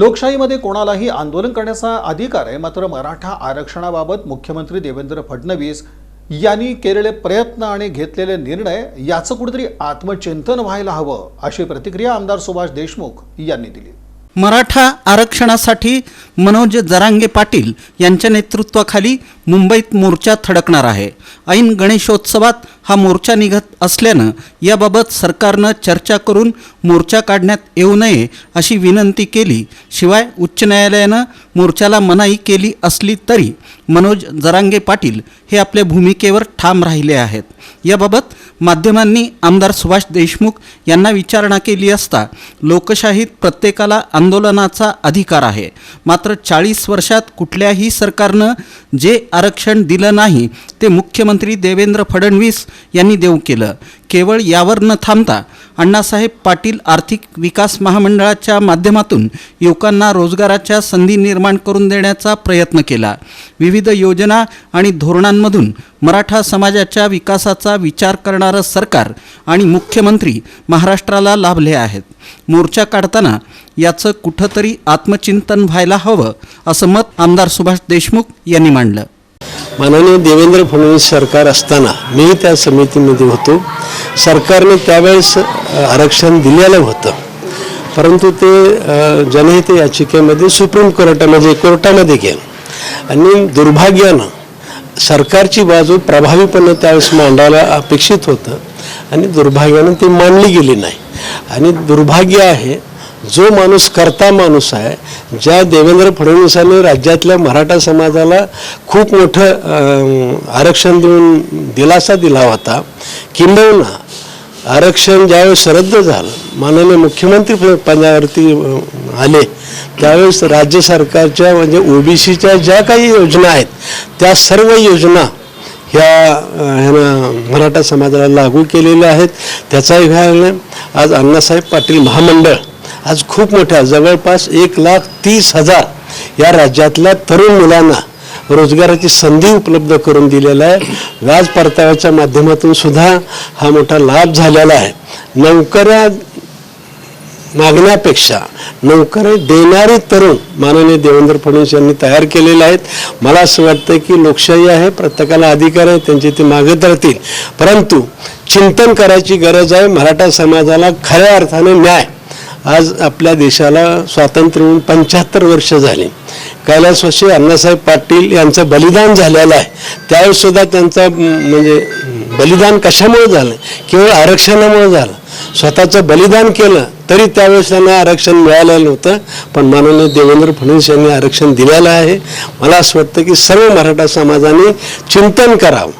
लोकशाहीमध्ये कोणालाही आंदोलन करण्याचा अधिकार आहे मात्र मराठा आरक्षणाबाबत मुख्यमंत्री देवेंद्र फडणवीस यांनी केलेले प्रयत्न आणि घेतलेले निर्णय याचं कुठेतरी आत्मचिंतन व्हायला हवं अशी प्रतिक्रिया आमदार सुभाष देशमुख यांनी दिली. मराठा आरक्षणासाठी मनोज जरांगे पाटील यांच्या नेतृत्वाखाली मुंबईत मोर्चा थडकणार आहे. ऐन गणेशोत्सवात हा मोर्चा निघत असल्यानं याबाबत सरकारनं चर्चा करून मोर्चा काढण्यात येऊ नये अशी विनंती केली. शिवाय उच्च न्यायालयानं मोर्चाला मनाई केली असली तरी मनोज जरांगे पाटील हे आपल्या भूमिकेवर ठाम राहिले आहेत. याबाबत माध्यमांनी आमदार सुभाष देशमुख यांना विचारणा केली असता लोकशाहीत प्रत्येकाला आंदोलनाचा अधिकार आहे. मात्र चाळीस वर्षात कुठल्याही सरकारनं जे आरक्षण दिलं नाही ते मुख्यमंत्री देवेंद्र फडणवीस यांनी देऊ केलं. केवळ यावर न थांबता अण्णासाहेब पाटील आर्थिक विकास महामंडळाच्या माध्यमातून युवकांना रोजगाराच्या संधी निर्माण करून देण्याचा प्रयत्न केला. विविध योजना आणि धोरणांमधून मराठा समाजाच्या विकासाचा विचार करणारं सरकार आणि मुख्यमंत्री महाराष्ट्राला लाभले आहेत. मोर्चा काढताना याचं कुठंतरी आत्मचिंतन व्हायला हवं असं मत आमदार सुभाष देशमुख यांनी मांडलं. माननीय देवेंद्र फडणवीस सरकार असताना मी त्या समितीमध्ये होतो. सरकारने त्यावेळेस आरक्षण दिलेलं होतं. परंतु ते जनहित याचिकेमध्ये सुप्रीम कोर्टामध्ये म्हणजे कोर्टामध्ये गेलं. आणि दुर्भाग्यानं सरकारची बाजू प्रभावीपणे त्यावेळेस मांडायला अपेक्षित होतं आणि दुर्भाग्यानं ती मांडली गेली नाही. आणि दुर्भाग्य आहे जो माणूस करता माणूस आहे ज्या देवेंद्र फडणवीसांनी राज्यातल्या मराठा समाजाला खूप मोठं आरक्षण देऊन दिलासा दिला होता किंबहुना आरक्षण ज्यावेळेस रद्द झालं माननीय मुख्यमंत्री पदावरती आले त्यावेळेस राज्य सरकारच्या म्हणजे ओबीसीच्या ज्या काही योजना आहेत त्या सर्व योजना ह्या ह्यानं मराठा समाजाला लागू केलेल्या आहेत. त्याचाही भाग आज अण्णासाहेब पाटील महामंडळ आज खूप मोठ्या जवळपास एक लाख तीस हजार या राज्यातल्या तरुण मुलांना रोजगाराची संधी उपलब्ध करून दिलेला आहे. व्याज परताव्याच्या माध्यमातून सुद्धा हा मोठा लाभ झालेला आहे. नोकऱ्या मागण्यापेक्षा नोकरी देणारे तरुण माननीय देवेंद्र फडणवीस यांनी तयार केलेले आहेत. मला असं वाटतं की लोकशाही आहे प्रत्येकाला अधिकार आहे त्यांचे ते मागत राहतील परंतु चिंतन करायची गरज आहे. मराठा समाजाला खऱ्या अर्थाने न्याय आज आपल्या देशाला स्वातंत्र्य होऊन पंच्याहत्तर वर्ष झाली. कैलासवाशी अण्णासाहेब पाटील यांचं बलिदान झालेलं आहे. त्यावेळेस त्यांचा म्हणजे बलिदान कशामुळे झालं? केवळ आरक्षणामुळे झालं. स्वतःचं बलिदान केलं तरी त्यावेळेस त्यांना आरक्षण मिळालेलं नव्हतं. पण माननीय देवेंद्र फडणवीस यांनी आरक्षण दिलेलं आहे. मला असं वाटतं की सर्व मराठा समाजाने चिंतन करावं.